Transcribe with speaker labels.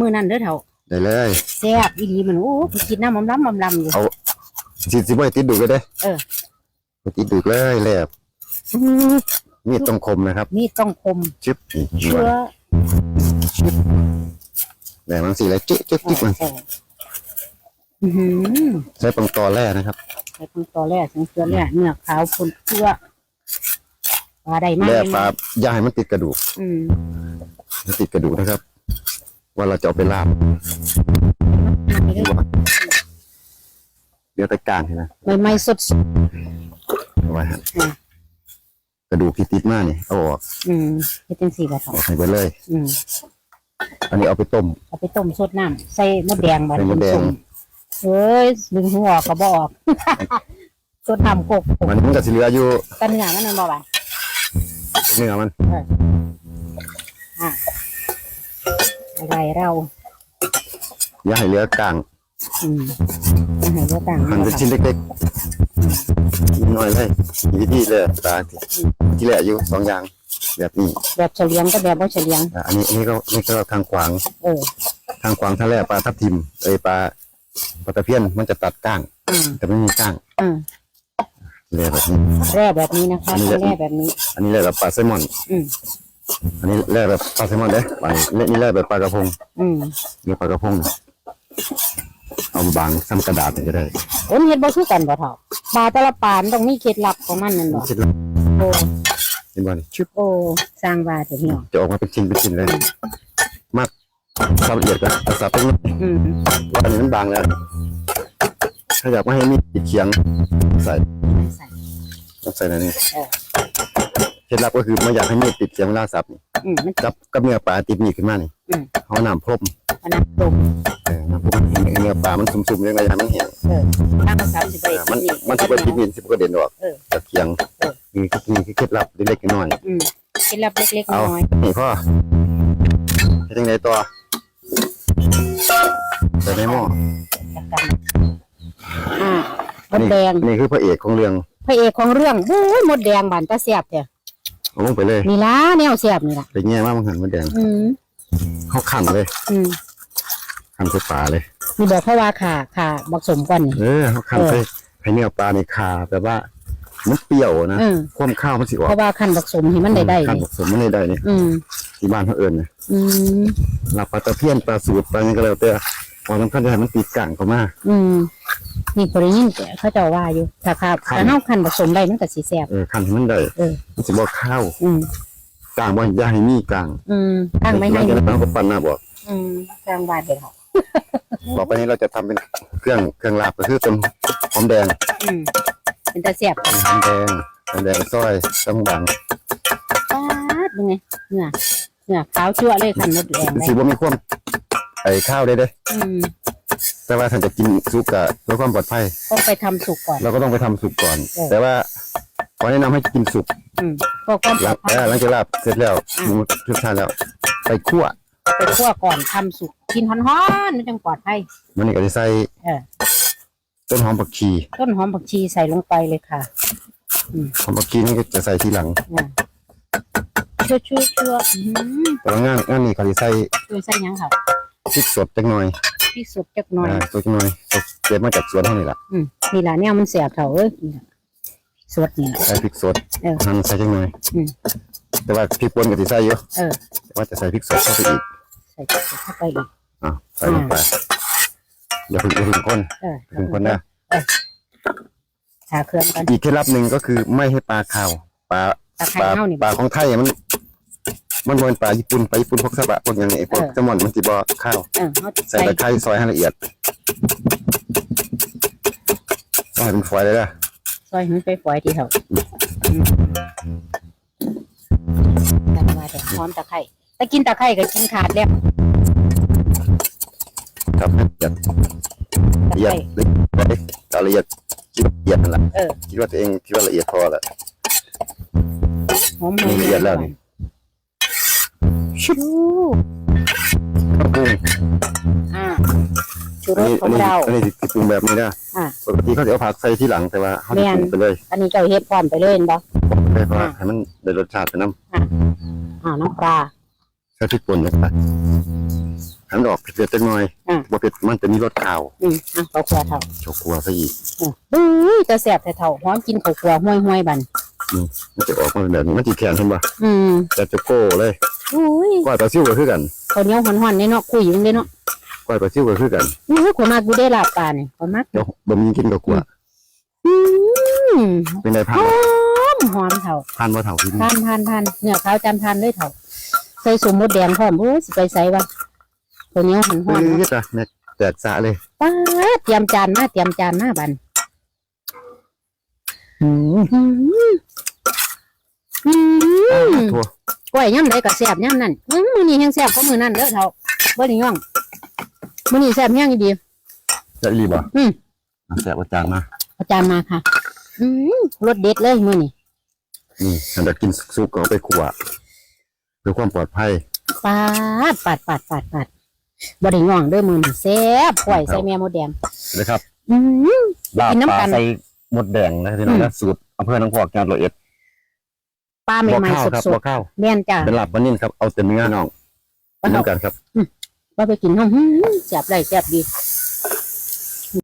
Speaker 1: มือนั่นเด้อเถ่า
Speaker 2: ได้เลย
Speaker 1: แซ่บอีหลีมันโอ้ไปกินน้ำมันล้ำมันล้ำอยู่
Speaker 2: เอาสิสิบ่ให้ติดดูกเลยเด้
Speaker 1: เออ
Speaker 2: บ่ติดดูกเลยแลบ
Speaker 1: อื้อ
Speaker 2: มีดต้องคมนะครับ
Speaker 1: มีดต้องคม
Speaker 2: ชึบนี่
Speaker 1: เชื้อ
Speaker 2: แหลมมันสิเลยจึ๊กจึ๊กจึ๊กมัน
Speaker 1: ใช่อือหือ
Speaker 2: ใช้ปังตอแร่นะครับ
Speaker 1: ใส่ตอนแรกสังเกลือแรกเนื้อขาวคนเชื้อปลาได้มาก
Speaker 2: แร่
Speaker 1: เลย
Speaker 2: ปลาอย่าให้มันติดกระดูก
Speaker 1: อืม
Speaker 2: มันติดกระดูกนะครับ ว่าเราจะเอาไปลาบ
Speaker 1: ไม่ได้
Speaker 2: เดี๋ยวแต่กลางเห็นไหม
Speaker 1: ไม่ไม่สด
Speaker 2: เอาไว้ฮะกระดูกที่ติดมานี่เอาออก
Speaker 1: ๆอืมเฮ็ดจังสี่ละ
Speaker 2: อ
Speaker 1: เถ่า
Speaker 2: อกให้ไปเลย
Speaker 1: อืม
Speaker 2: อันนี้เอาไปต้ม
Speaker 1: เอาไปต้มสดน้ำใส่มดแดงมา
Speaker 2: ใส่มดแดง
Speaker 1: เฮ้ยดึงหัวออกก็บออก สดน้ำกก
Speaker 2: มันมันก็สิเหลืออยู่
Speaker 1: ตะเนื้อมันนั่นบ่ไป
Speaker 2: เนื้อมัน
Speaker 1: อะ ไรเรา
Speaker 2: อย่าให้เหลือกลาง
Speaker 1: อืมอาหารก็ต่าง
Speaker 2: หั่นเป็นชิ้นเล็กๆนิดหน่อยเลยวิธีเลยปลาที่ที่แหละอยู่สองอย่างแบบนี้
Speaker 1: แบบเฉลียงก็แบบว่าเฉลียง
Speaker 2: อะอันนี้อันนี้ก็นี่ก็ทางขวาง
Speaker 1: เออ
Speaker 2: ทางขวางทางแรกปลาทับทิมเอ้ยปลาปลาตะเพียนมันจะตัดก้าง
Speaker 1: อืม
Speaker 2: แต่ไม่มีก้าง
Speaker 1: อืม
Speaker 2: เลยแบบนี้
Speaker 1: แร่แบบนี้นะคะ
Speaker 2: อันนี้
Speaker 1: แร่แบบนี้
Speaker 2: อันนี้แหละแบบปลาแซลมอน
Speaker 1: อืม
Speaker 2: อันนี้แร่แบบปลาแซลมอนเด้ไปนี่นี่แร่แบบปลากระพง
Speaker 1: อืม
Speaker 2: นี่ปลากระพงเอาบางซ้ำกระดาษก็ได้
Speaker 1: โอ้ยเฮ็ดบ่คือกันบ่เท่าปลาแต่ละปลามันต้องมีเคล็ดลับของมันนั่นบ่
Speaker 2: คิดแล้ว
Speaker 1: โอ้
Speaker 2: เห็นบ่นี่ชึบ
Speaker 1: โอ้สร้างว่าเถอะพี่น้อง
Speaker 2: จะออกมาเป็นชิ้นเป็นชิ้นเลย มากความละเอียดกันแต่สับเป็น
Speaker 1: อืม
Speaker 2: ว่าอันนี้มันบางแล้ว ถ้าอยากไม่ให้มีติดเคียงใส่
Speaker 1: ใส่
Speaker 2: ต้องใส่ในนี้
Speaker 1: เออ
Speaker 2: เคล็ดลับก็คือไม่อยากให้มีดติดเคียงเวลาสับนี่
Speaker 1: อืมมัน
Speaker 2: กับกับเนื้อปลาติดมีดขึ้นมานี่
Speaker 1: อืม
Speaker 2: เขาน้ำพรม
Speaker 1: อันนั้นตรง
Speaker 2: เออน้ำพรมให้เนื้อปลามันสุ่มๆยังไงให้มันแห้ง
Speaker 1: เออถ้ามันสามสิบไป
Speaker 2: อ่ามันมันสิบติดมีดสิบกระเด็นออก
Speaker 1: เออ
Speaker 2: จากเคียง
Speaker 1: เออ
Speaker 2: นี่คือนี่คือเคล็ดลับเล็กๆน้อย
Speaker 1: อืมเคล็ดลับเล็ก
Speaker 2: ๆเอา
Speaker 1: ๆน้อย
Speaker 2: นี่พ่อเฮ็ดยังไงต่อใส่ในหม้อ
Speaker 1: ๆจัดการอ่ามดแดง
Speaker 2: นี่คือพระเอกของเรื่อง
Speaker 1: พระเอกของเรื่องโอ้ยมดแดงบานตาแซ่บเด้อ
Speaker 2: เอาลงไปเลย
Speaker 1: นี่ล่ะแนวแซ่บนี่ล่ะ
Speaker 2: ไปแง่มากมันหันมาแดง
Speaker 1: อืม
Speaker 2: เขาขันเลย
Speaker 1: อืม
Speaker 2: ขันใส่ปลาเลย
Speaker 1: นี่บอกเขาว่าขาขาบักสมก่อนนี่
Speaker 2: เออเขาขันใส่ให้เนื้อปลาในคาแบบว่ามันเปรี้ยวนะ
Speaker 1: อืม
Speaker 2: ความข้าวมันสิออก
Speaker 1: เพราะว่าคันบักสมให้มันได้ได้
Speaker 2: ขัน
Speaker 1: นี่
Speaker 2: ผสมมันได้ได้นี่
Speaker 1: อืม
Speaker 2: ที่บ้านเขาเอิญนะ
Speaker 1: อืม
Speaker 2: ลาปลาตะเพียนปลาสูตรปลาอย่างก็แล้วแต่ความสำคัญจะให้มันติดกลางเข้ามา
Speaker 1: อืม นี่พอได้ยินแต่เขาเจะว่าอยู่ถ้าขา
Speaker 2: คัน
Speaker 1: ถ้าเฮาคันบักสมได้มันก็สิแซ่บ
Speaker 2: เออขันให้มันได้
Speaker 1: เออ
Speaker 2: มันสิบอกข้าว
Speaker 1: อืม
Speaker 2: กลางบ่อย่าให้มีกลาง
Speaker 1: อืมตั้งไม่ให้
Speaker 2: หลัจากนั้นเราก็ปั้นหน้าบอก
Speaker 1: อืมกลางบาดเด้อ
Speaker 2: ต่อไปนี้เราจะทำเป็นเครื่องเครื่องลาบก็คือเป็นหอมแดง
Speaker 1: อืมเป็นตาแซ่บ
Speaker 2: หอมแดงหอมแดงซอยต้องบาง
Speaker 1: ปาดเป็นไงเนื้อเนื้อขาวชั่วเลยคันมดแดงได้
Speaker 2: สิบ่มีความไอ้ข้าวได้เด้
Speaker 1: อืม
Speaker 2: แต่ว่าถ้าจะกินซุปกะเพื่อความปลอดภัย
Speaker 1: ต้องไปทำสุกก่อน
Speaker 2: เราก็ต้องไปทำสุกก่อน
Speaker 1: เออ
Speaker 2: แต่ว่าขอแนะนำให้กินสุก
Speaker 1: อืมก็ความป
Speaker 2: ห
Speaker 1: ล
Speaker 2: ลั
Speaker 1: องดภัย
Speaker 2: เอ่อหลังจากลาบเสร็จแล้วหมูทุกท่านแล้ว ไปคั่ว
Speaker 1: ไปคั่วก่อนทำสุกกินฮ้อนๆมันจังปลอดภัย
Speaker 2: มันนี่ก็จะใส่
Speaker 1: เออ
Speaker 2: ต้นหอมผักชี
Speaker 1: ต้นหอมผักชีใส่ลงไปเลยค่ะ
Speaker 2: หอมผักชีนี่ก็จะใส่ทีหลัง
Speaker 1: อ่าชั่วชั่วชั่วอื้อหือ
Speaker 2: แต่ว่างานงานนี้เขาจะใส่
Speaker 1: ช่วยใส่หยังค่ะ
Speaker 2: พริกสดจักหน่อย
Speaker 1: พี่สุดจักหน่อย
Speaker 2: อ่าตัวจักหน่อยสดเก็บมาจากสวนเท่านี้แหละ
Speaker 1: อืมนี่ล่ะเนี่ยมันเสียบเขาเอ้ยนี่ล่ะสดนี่ล่ะ
Speaker 2: ใส่พริกสด
Speaker 1: เออ
Speaker 2: หั่นใส่จักหน่อย
Speaker 1: อืม
Speaker 2: แต่ว่าพริกป่นก็จะใส่เยอะ
Speaker 1: เออ
Speaker 2: แต่ว่าจะใส่พริกสดเข้าไปอีก
Speaker 1: ใส่เข้าไปอีก
Speaker 2: อ่าใส่ลงไปอย่าเพึ่งอย่าเพึ่งคน
Speaker 1: เออ
Speaker 2: อย่าเพึ่งคนนะ
Speaker 1: ทาเครื่องกัน
Speaker 2: อีกเคล็ดลับหนึ่งก็คือไม่ให้ปลาขาวปลา
Speaker 1: ตะไค
Speaker 2: ป
Speaker 1: ร้
Speaker 2: ลา
Speaker 1: เฮานี่
Speaker 2: ปลาของไทยมัน มันบ่เป็นปลาญี่ปุ่นปลาญี่ปุ่นพวกซาบะพวกอย่างนี้พวก
Speaker 1: เออ
Speaker 2: แซลมอนมันสิบ่ข้าว
Speaker 1: เออเฮา
Speaker 2: ใส่
Speaker 1: ใส่
Speaker 2: ตะไคร้ซอยให้ละเอียดต้องให้เป็นฝอยเลยนะ
Speaker 1: ซอยให้มันไปฝอยทีเถอะแต่ว่าแต่หอมตะไคร้แต่กินตะไคร้ก็กินขาดแล้ว
Speaker 2: ครับละเอียด
Speaker 1: ตะ
Speaker 2: ละเอีย
Speaker 1: ไค
Speaker 2: ด
Speaker 1: ร้
Speaker 2: เอาละเอียดคิดว่าละเอียดนั่นแหละ
Speaker 1: เออ
Speaker 2: คิดว่าตัวเองคิดว่าละเอียดพอละ
Speaker 1: หอม
Speaker 2: นี่ละเอียดแล้วนี่
Speaker 1: ชู
Speaker 2: ปรุง
Speaker 1: อ่าชูร
Speaker 2: อัน
Speaker 1: ส
Speaker 2: นี้
Speaker 1: ข
Speaker 2: อั
Speaker 1: อนง
Speaker 2: นี้
Speaker 1: เรา
Speaker 2: อันนี้สิปรุงแบบนี้นะ
Speaker 1: อ่า
Speaker 2: ปกติเขาจะเอาผักใส่ที่หลังแต่ว่าเขาจะ
Speaker 1: แม่น
Speaker 2: ปรุงไปเลย
Speaker 1: อันนี้เจ้าเฮ็ดพร้อมไปเลยเห็นบ่
Speaker 2: เพื่อว่าให้มันได้รสชาติไปน้
Speaker 1: อ่าน้ำปลา
Speaker 2: ใส่พริกป่นลงไปทำดอกเผ็ดๆจังหน่อย
Speaker 1: อ่า
Speaker 2: บ่เผ็ดมันจะมีรสข้าว
Speaker 1: อืมอะข้าวคั่วเท่า
Speaker 2: โชกลัวซะอีก
Speaker 1: อืมอุ้ยแต่แซ่บแต่เท่าหอมกินข้าวคั่วห้วยห้วยๆบัน
Speaker 2: มันจะออกมาเป็นแบบนี้มันสิแข็งเห็นบ่
Speaker 1: อืม
Speaker 2: แต่จะโก้เลย
Speaker 1: อุ้ย
Speaker 2: ก้อยปลาซิวก็คือกัน
Speaker 1: ข้าวเหนียวหอนๆนี่เนาะคุยอยู่เลยเนาะ
Speaker 2: ก้อยปลาซิวก็คือกัน
Speaker 1: นี่ขอยมากกูได้ลาบปลาเนี่ยขอยมาก
Speaker 2: เดี๋ยวบ่มีกินก็กลัว
Speaker 1: อืม
Speaker 2: เป็นได้พั
Speaker 1: ห
Speaker 2: น
Speaker 1: อ
Speaker 2: บ่
Speaker 1: มหอมเท่า
Speaker 2: พันบ่เท่าที่นี่
Speaker 1: ทานทานทานเนื้อขาวจานทานเลยเท่าใส่สมมดแดงพร้อมโอ้ยสิไปใส่วะตัวเหนี้ยวหันหอน
Speaker 2: เอ้ยจ้ะแม่แตกสะเลย
Speaker 1: ป้าดเตรียมจานมาเตรียมจานมาบัน
Speaker 2: อืม
Speaker 1: อืมอืม
Speaker 2: ทั่ว
Speaker 1: กล้วยย่ำใดก็แซ่บย่ำนั่นอื้อมื้อนี้ยังแซ่บกว่ามื้อนั้นเด้อเท่าบ่ได้ย่องมื้อนี้แซ่บแฮงอีดี
Speaker 2: จะอีหลีบ่
Speaker 1: อืม
Speaker 2: เอาแสบอาจารย์มา
Speaker 1: เอาจารย์มาค่ะ อืมรสเด็ดเลยมื้อนี้
Speaker 2: นี่ถ้าอยากกินสุกๆก็เอาไปขัวเพื่อความปลอดภัย
Speaker 1: ปาดปาดปาดปาดปาดบ่ได้ย่องเด้อมื้อนี้แซ่บกล้วยใส่แม่มดแดง
Speaker 2: นะครับ
Speaker 1: อืม
Speaker 2: ลาบ
Speaker 1: กินน้ำ
Speaker 2: ป
Speaker 1: กั
Speaker 2: ลานใส่หมดแดงนะพี่น้องนะสูตรอำเภอหนองพอกจังหวัดร้อยเอ็ด
Speaker 1: ปลา
Speaker 2: บ่
Speaker 1: ใหม่
Speaker 2: ข้าว
Speaker 1: ๆ
Speaker 2: ครับ
Speaker 1: ส
Speaker 2: บ่
Speaker 1: ด
Speaker 2: ข้าว
Speaker 1: ๆแม่นจ้ะ
Speaker 2: เป็นลาบวันนี้ครับเอาแต่เนื้อน้อง
Speaker 1: บ่
Speaker 2: กิน
Speaker 1: เท่า
Speaker 2: น้ำกันครับ
Speaker 1: ว่าไปกินห้องแซ่บได้แซ่บดี